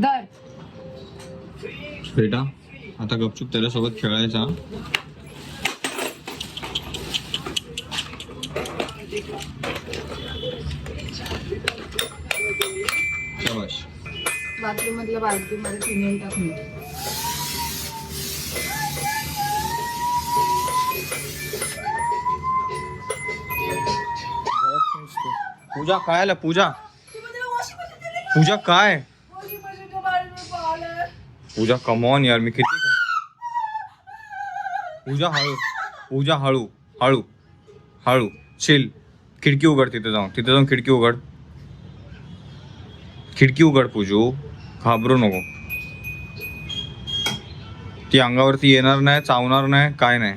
दर. बेटा आता गपचूप त्याच्यासोबत खेळायचा. शाबाश. बाथरूम मधल्या बाल्टीमध्ये फिनेल टाकून पूजा काय आलं पूजा. पूजा काय? पूजा कमॉन यार मी किती पूजा हळू पूजा हळू हळू हळू चिल खिडकी उघड तिथे जाऊन तिथे जाऊन खिडकी उघड. खिडकी उघड पूजू. घाबरू नको. ती अंगावरती येणार नाही चावणार नाही काय नाही.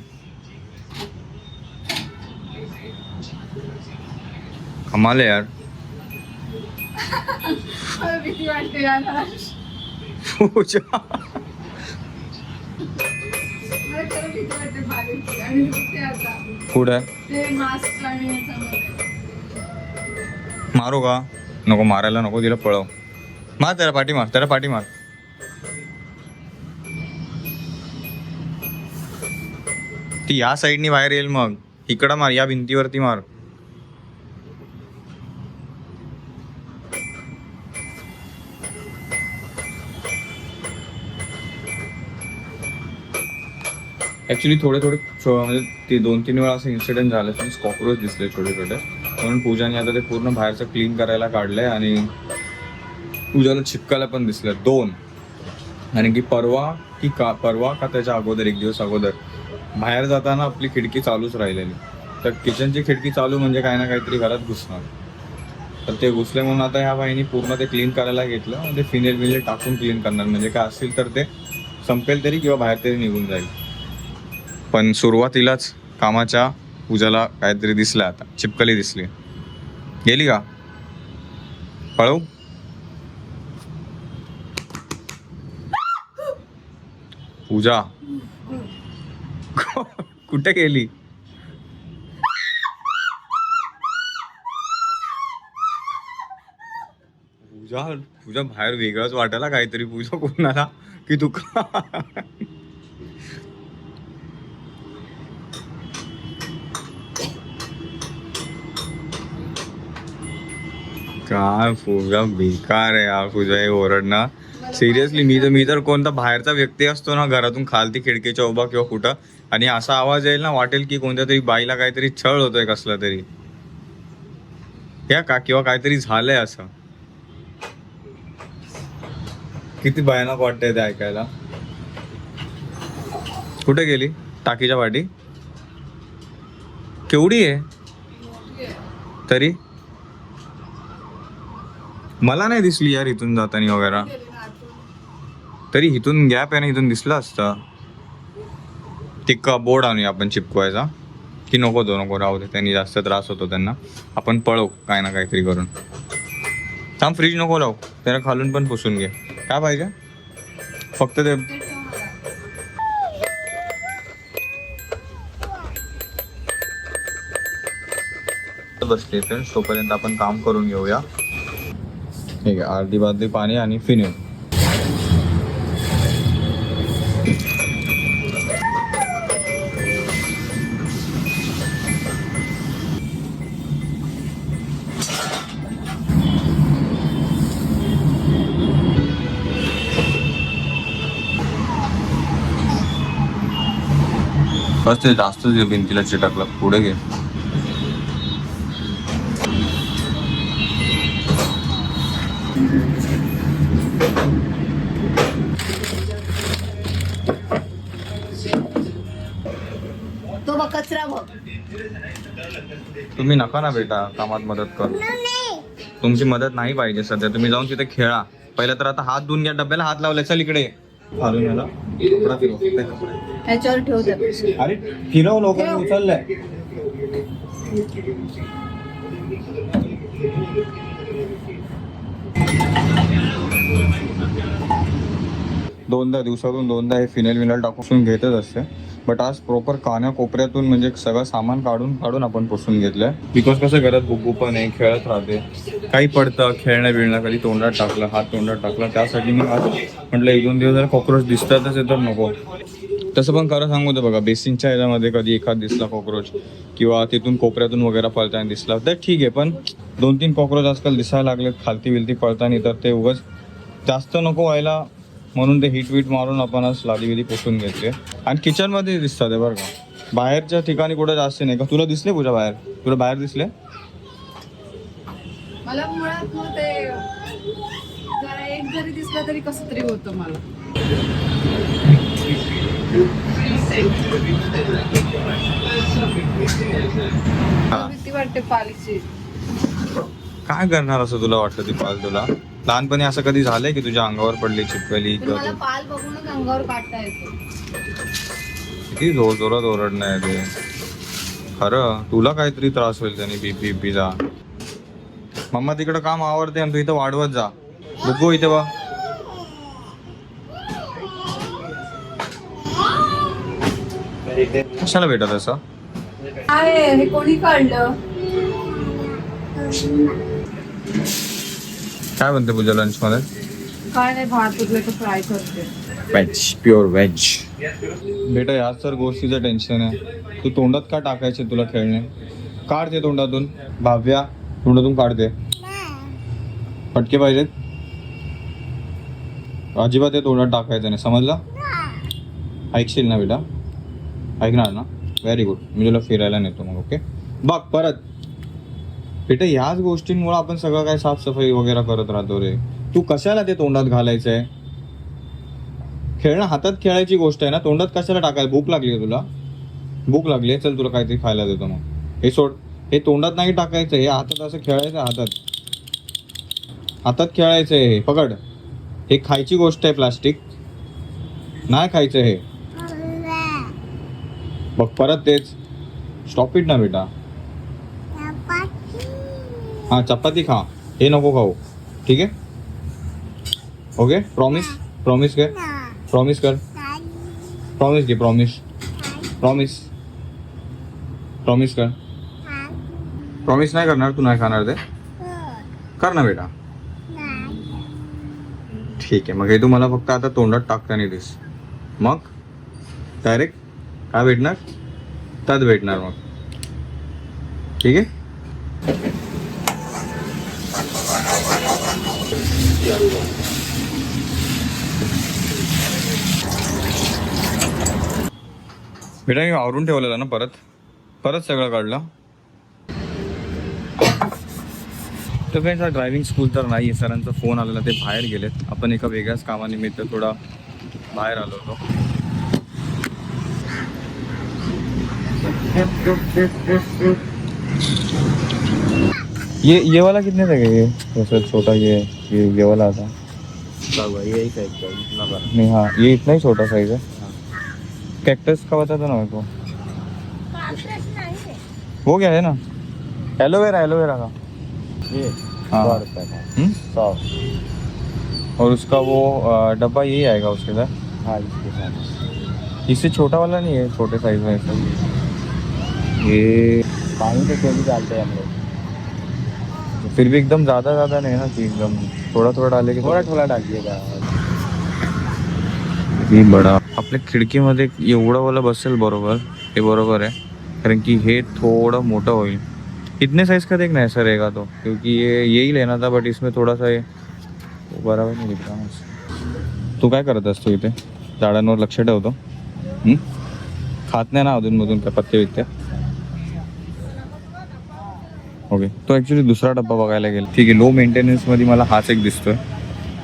कमाल यार. भीती वाटते यार. पूजा. मारू का? नको मारायला नको तिला पळव. मार त्याला पाठी मार त्याला पाठी मार. ती या साईडनी बाहेर येईल मग. इकडं मार या भिंतीवरती मार. ऍक्च्युली थोडे थोडे म्हणजे ते दोन तीन वेळा असं इन्सिडेंट झालं. की कॉक्रोच दिसले छोटे छोटे म्हणून पूजाने आता ते पूर्ण बाहेरचं क्लीन करायला काढलंय आणि पूजाला चिपकायला पण दिसलं दोन. आणि की परवा की का परवा का त्याच्या अगोदर एक दिवस अगोदर बाहेर जाताना आपली खिडकी चालूच राहिलेली. तर किचनची खिडकी चालू म्हणजे काही ना काहीतरी घरात घुसणार. तर ते घुसले म्हणून आता ह्या बाईनी पूर्ण ते क्लीन करायला घेतलं. आणि ते फिनेल बिनेल टाकून क्लीन करणार. म्हणजे काय असेल तर ते संपेल तरी किंवा बाहेर तरी निघून जाईल. पण सुरुवातीलाच कामाच्या पूजाला काहीतरी दिसलं आता. चिपकली दिसली. गेली का? पळव. पूजा. कुठे गेली? पूजा पूजा बाहेर वेगळंच वाटायला काहीतरी. पूजा कोणाला? की तू काय पूजा बेकार आहे यार पूजा हे ओरडणं. सिरियसली मी तर मी तर कोणता बाहेरचा व्यक्ती असतो ना घरातून खालती खिडकीच्या उभा किंवा कुठं आणि असा आवाज येईल ना वाटेल की कोणत्या तरी बाईला काहीतरी छळ होतोय कसला तरी. या का किंवा काहीतरी झालंय असं. किती भयानक वाटतंय ते ऐकायला. कुठे गेली? टाकीच्या पाठी? केवढी आहे? तरी? मला नाही दिसली यार इथून जाताना वगैरे. तरी इथून गॅप आहे ना इथून दिसलं असतं. तिक्का बोर्ड आणूया आपण चिपकवायचा. की नको तो नको राहू दे. त्यांनी जास्त त्रास होतो त्यांना. आपण पळवू काय ना काहीतरी करून. थांब फ्रीज नको लावू. त्याला खालून पण पुसून घे. काय पाहिजे? फक्त ते बसते तर तोपर्यंत आपण काम करून घेऊया. ठीक आहे. अर्धी बादली पाणी आणि फिनेल. बस ते जास्तच भिंतीला चिटकलं. पुढे घे. तो बघ कचरा बघ. तुम्ही नका ना बेटा कामात मदत करू. तुमची मदत नाही पाहिजे सध्या. तुम्ही जाऊन तिथे खेळा. पहिलं तर आता हात धुवून घ्या डब्याला हात लावले. चल इकडे. घालून याला. कपडा फिरव. ते कपडे. ह्याच्यावर ठेव दे अरे फिरव लोकांनी उचललंय. दोनदा दिवसातून दोनदा हे फिनेल विनेल टाकून घेतच असते. बट आज प्रॉपर कान्या कोपऱ्यातून म्हणजे सगळं सामान काढून काढून आपण पुसून घेतलंय. बिकॉज कसं घरात बुकू पण आहे खेळत राहते. काही पडतं खेळणं बिळणं कधी तोंडात टाकलं हात तोंडात टाकला. त्यासाठी मी आज म्हटलं एक दोन दिवस जर कॉक्रोच दिसतातच तर नको. तसं पण खरं सांगू तर बघा बेसिनच्या ह्याच्यामध्ये कधी एखाद दिसला कॉक्रोच किंवा तिथून कोपऱ्यातून वगैरे पळताना दिसला तर ठीक आहे. पण दोन तीन कॉक्रोच आजकाल दिसायला लागलेत खालती बिलती पळताना तर ते उगाच जास्त नको व्हायला. म्हणून ते हिट वीट मारून आपण आज लादी बिदी पुसून घेतले आणि किचनमध्ये दिसतात हे बरं का. बाहेरच्या ठिकाणी कुठे जास्त नाही. का तुला दिसले पूजा बाहेर? तुला बाहेर दिसले? मला मुळात मग ते जरा एक जरी दिसलं तरी कसं तरी होतं मला. भीती वाटते पालीची. काय करणार असं तुला वाटतं ती पाल तुला? लहानपणी असं कधी झालंय की तुझ्या अंगावर पडली चिपकली पण मला पाल बघूनच अंगावर काढता येतो. किती जोर जोरात ओरडणं आहे ते. खरं तुला काहीतरी त्रास होईल त्याने बीपी बीपीचा मम्मा तिकडं काम आवडते आणि तू इथं वाढवत जा. बघू इथे बा कशाला भेटत असं हे कोणी काढलं? काय म्हणते पूजा लंच मध्ये? काय नाही भात उरलं फ्राय करते. व्हेज प्युअर व्हेज बेटा याच तर गोष्टीचं टेन्शन आहे. तू तोंडात का टाकायचे तुला खेळणे? काढ ते तोंडातून. भाव्या तोंडातून काढते फटके पाहिजेत? अजिबात ते तोंडात टाकायचं नाही. समजला? ऐकशील ना बेटा? ऐकणार ना? व्हेरी गुड मी तुला फिरायला नेतो मग ओके बघ परत. बेटा याच गोष्टींमुळे आपण सगळं काय साफसफाई वगैरे करत राहतो रे. तू कशाला ते तोंडात घालायचंय? खेळणं हातात खेळायची गोष्ट आहे ना तोंडात कशाला टाकायला भूक लागली आहे तुला? भूक लागली आहे चल तुला काहीतरी खायला देतो मग. हे सोड हे तोंडात नाही टाकायचं हे हातात असं खेळायचं हातात. हातात खेळायचं हे पकड. हे खायची गोष्ट आहे प्लास्टिक. नाही खायचं हे. बघ परत तेच. स्टॉप इट ना बेटा. हा, चपाती खा। हे नको खाऊ ठीक आहे ओके प्रॉमिस प्रॉमिस कर? प्रॉमिस कर? प्रॉमिस घे प्रॉमिस प्रॉमिस प्रॉमिस कर। प्रॉमिस नाही करणार तू नाही खाणार ते कर ना बेटा। ठीक आहे मग हे तू मला फक्त आता तोंडात टाकताना दिस. मग? डायरेक्ट काय भेटणार? त्यात भेटणार मग. ठीक आहे? बेटा मी आवरून ठेवलेलं ना परत? परत सगळं काढलं. तर काही ड्रायव्हिंग स्कूल तर नाही आहे सरांचा फोन आलेला ते बाहेर गेलेत. आपण एका वेगळ्याच कामानिमित्त थोडा बाहेर आलो होतो. ये ये वाला कितने का ये वैसे छोटा ये ये ये वाला आता. का इतना बड़ा नहीं हाँ ये इतना ही छोटा साइज है कैक्टस का बता दो ना मेरे को। वो क्या है ना? एलोवेरा एलोवेरा का। ये हाँ। सौ हम्म? और उसका वो डब्बा यही आएगा उसके साथ हाँ इसके साथ। इससे छोटा वाला नहीं है छोटे साइज़ में ऐसा। ये पानी तो कोई भी डालते हैं हम लोग। फिर भी एकदम ज़्यादा ज़्यादा नहीं है ना कि एकदम थोड़ा थोड़ा डालेंगे थोड़ा थोड़ा डालिएगा। ही बडा। आपल्या खिडकीमध्ये एवढं वाला बसेल बरोबर हे बरोबर आहे. कारण की हे थोडं मोठं होईल. इतने साइज़ का देखना सर रहेगा तो क्योंकि ये यही लेना था बट इसमें थोड़ा सा ये बराबर नहीं मुझे तू काय करत असतो इथे? झाडांवर लक्ष ठेवतो? हं? खात नाही ना अधूनमधून काय पत्ते बित्ते ओके तो ॲक्च्युली दुसरा डब्बा बघायला गेला. ठीक आहे लो मेंटेनन्समध्ये मला हाच एक दिसतोय.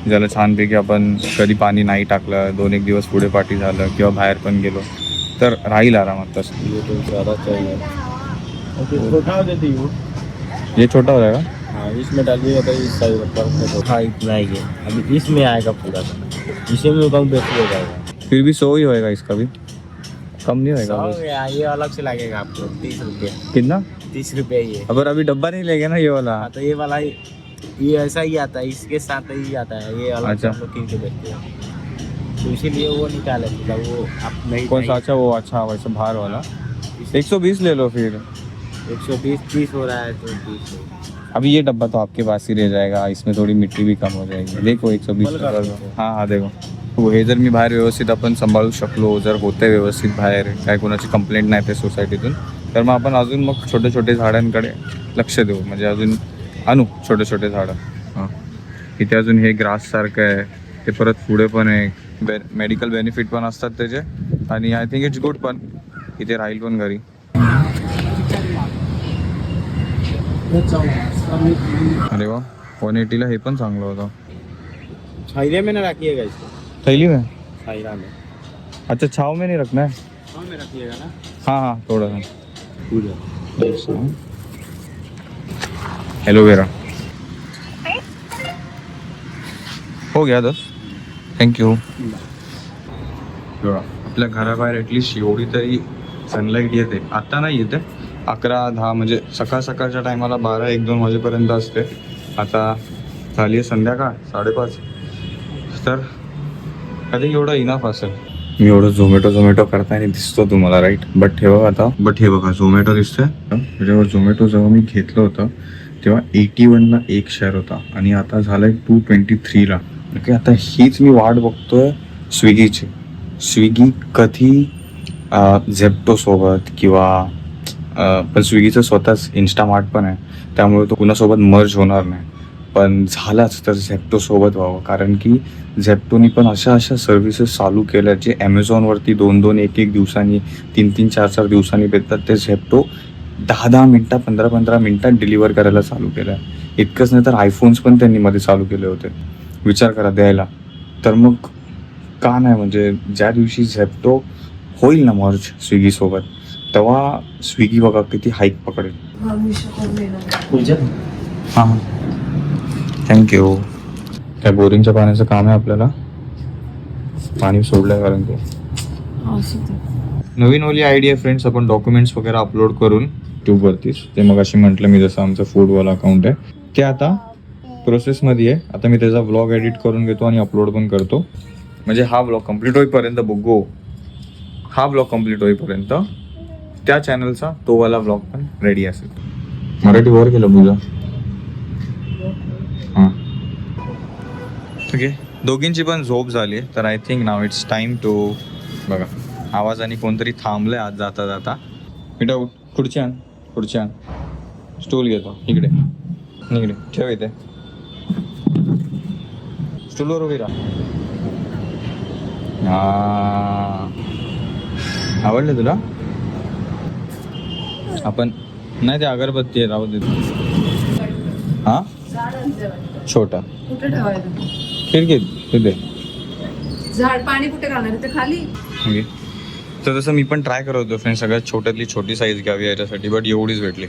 ज्याला छानपैकी आपण कधी पाणी नाही टाकलं दोन एक दिवस पुढे पाठी झालं किंवा बाहेर पण गेलो तर राहील आरामात तसं. ये तो ज़्यादा चाहिए. ओके छोटा हो जाती वो छोटा जाएगा हाँ इसमें डालिएगा तो इस साइज़ का हाँ इतना ही है। अभी इसमें आएगा पूरा। इसी में कम बेसी हो जाएगा। फिर भी सौ ही होएगा इसका भी? कम नहीं होएगा। या अलग से लगेगा आपको तीस रुपये। कितना? तीस रुपये ये अगर अभी डब्बा नहीं लेंगे ना ये वाला? हाँ तो ये वाला ये ऐसा ही आता है इसके साथ ही आता है ये अलग अच्छा। हम लोग के बेचते हैं। तो इसीलिए वो निकाला था वो आप नहीं कौन सा? अच्छा वो अच्छा वैसे बाहर वाला। एक सौ बीस ले लो फिर। एक सौ बीस तीस हो रहा है तो बीस अभी ये डब्बा तो आपके पास ही रह जाएगा इसमें थोडी मिट्टी भी कम हो जाएगी। देखो एक सौ बीस. हाँ। हाँ देखो। हो, हे जर मी बाहेर व्यवस्थित आपण सांभाळू शकलो जर होते व्यवस्थित बाहेर। काय कोणाची कंप्लेंट नाही ते सोसायटीतून तर मग आपण अजून मग छोटे छोटे झाडांकडे लक्ष देऊ. म्हणजे अजून आणू छोटे छोटे झाडं. हां. इथे अजून हे ग्रास सारखं आहे. ते परत पुढे पण आहे. बे मेडिकल बेनिफिट पण असतात त्याचे. आणि आय थिंक इट्स गुड पण. इथे राहील पण घरी. अरे वा वन एटीला हे पण चांगलं होतं. छाइले में ना रखिएगा इसको थैली में? में. अच्छा छाव में नहीं रखना है? हाँ में रखिएगा ना? हाँ हाँ थोड़ा सा। पूजा। एलोवेरा हो गया दस थँक्यू आपल्या घराबाहेर ॲटलिस्ट एवढी तरी सनलाईट येते. आता नाही येते अकरा दहा म्हणजे सकाळ सकाळच्या टायमाला बारा एक दोन वाजेपर्यंत असते. आता झाली आहे संध्याकाळ साडेपाच. तर कधी एवढं इनफ असेल? मी एवढं झोमॅटो झोमॅटो करताना दिसतो तुम्हाला राईट बट ठेवा आता. बट हे बघा झोमॅटो दिसतोय? त्याच्यावर झोमॅटो जेव्हा मी घेतलं होतं तेव्हा एटी वनला एक शेअर होता. आणि आता झालंय टू ट्वेंटी थ्रीला ओके आता हीच मी वाट बघतोय स्विगीची. स्विगी कधी झेप्टोसोबत किंवा पण स्विगीचं स्वतःच इन्स्टामार्ट पण आहे. त्यामुळे तो कुणासोबत मर्ज होणार नाही. पण झालाच तर झेप्टोसोबत व्हावं. कारण की झेप्टोनी पण अशा अशा सर्व्हिसेस चालू केल्या जे ॲमेझॉनवरती दोन दोन एक एक दिवसांनी तीन तीन चार चार दिवसांनी भेटतात. ते झेप्टो दहा दहा मिनटं पंधरा पंधरा मिनटात डिलिव्हर करायला चालू केलं आहे इतकंच नाही तर आयफोन्स पण त्यांनी मध्ये चालू केले होते. विचार करा द्यायला. तर मग का नाही म्हणजे ज्या दिवशी झेप्टो होईल ना मर्ज स्विगीसोबत तेव्हा स्विगी बघा किती हाईक पकडेल. पूजा हां. हां थँक्यू काय बोरिंगच्या पाण्याचं काम आहे आपल्याला? पाणी सोडलंय कारण की नवीन ओली आयडिया फ्रेंड्स आपण डॉक्युमेंट्स वगैरे अपलोड करून ट्यूबवरतीच ते मग अशी म्हटलं मी जसं आमचं फूडवाला अकाउंट आहे. ते आता प्रोसेसमध्ये आहे. आता मी त्याचा व्लॉग एडिट करून घेतो आणि अपलोड पण करतो. म्हणजे हा ब्लॉग कंप्लीट होईपर्यंत बघू. हा ब्लॉग कंप्लीट होईपर्यंत त्या चॅनलचा तोवाला व्लॉग ब्लॉग पण रेडी असेल. मराठी वर केलं तुझं हां. ओके दोघींची पण झोप झाली तर I think now it's time to बघा. आवाजाने कोणतरी थांबलंय आज जाता जाता. विट आऊट खुर्ची आण. खुर्ची आण स्टूल घेतो. इकडे. इकडे. ठेव इथे. स्टूलवर उभी राहा. आवडलं तुला? आपण नाही ते अगरबत्ती आहे राहू दे हा? छोटा. कुठे ठेवायचं? खिडकीत तिथे झाड पाणी कुठे घालणार? खाली? तर तसं मी पण ट्राय करत होतो फ्रेंड सगळ्यात छोट्यातली छोटी साईज घ्यावी याच्यासाठी बट एवढीच भेटली.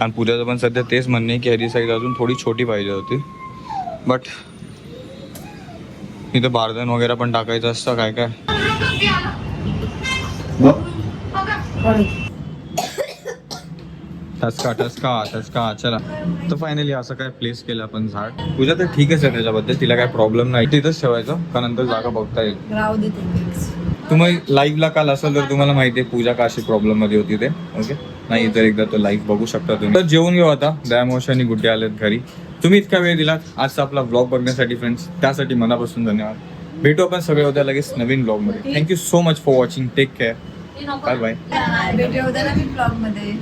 आणि पूजाचं पण सध्या तेच म्हणणे आहे की हरी साईज अजून थोडी छोटी पाहिजे होती. बट इथं बारदन वगैरे पण टाकायचं असतं काय काय? टचका टचका टचका चला. तर फायनली असं काय प्लेस केलं आपण झाड. पूजा तर ठीकच आहे त्याच्याबद्दल. तिला काय प्रॉब्लेम नाही. तिथंच ठेवायचं का नंतर जागा बघता येईल? राहू दे तुम्ही लाईव्हला काल असेल तर तुम्हाला माहिती आहे पूजा का अशी प्रॉब्लेममध्ये होती ते. ओके नाही तर एकदा तो लाईव्ह बघू शकता तुम्ही. तर जेवून घेऊ आता. दयामोश आणि गुड्डे आलेत घरी. तुम्ही इतका वेळ दिलात. आजचा आपला ब्लॉग बघण्यासाठी फ्रेंड्स त्यासाठी मनापासून धन्यवाद. भेटू आपण सगळे होत्या लगेच नवीन ब्लॉगमध्ये. Thank you so much for watching take care bye bye भेटू उद्या नवीन ब्लॉगमध्ये.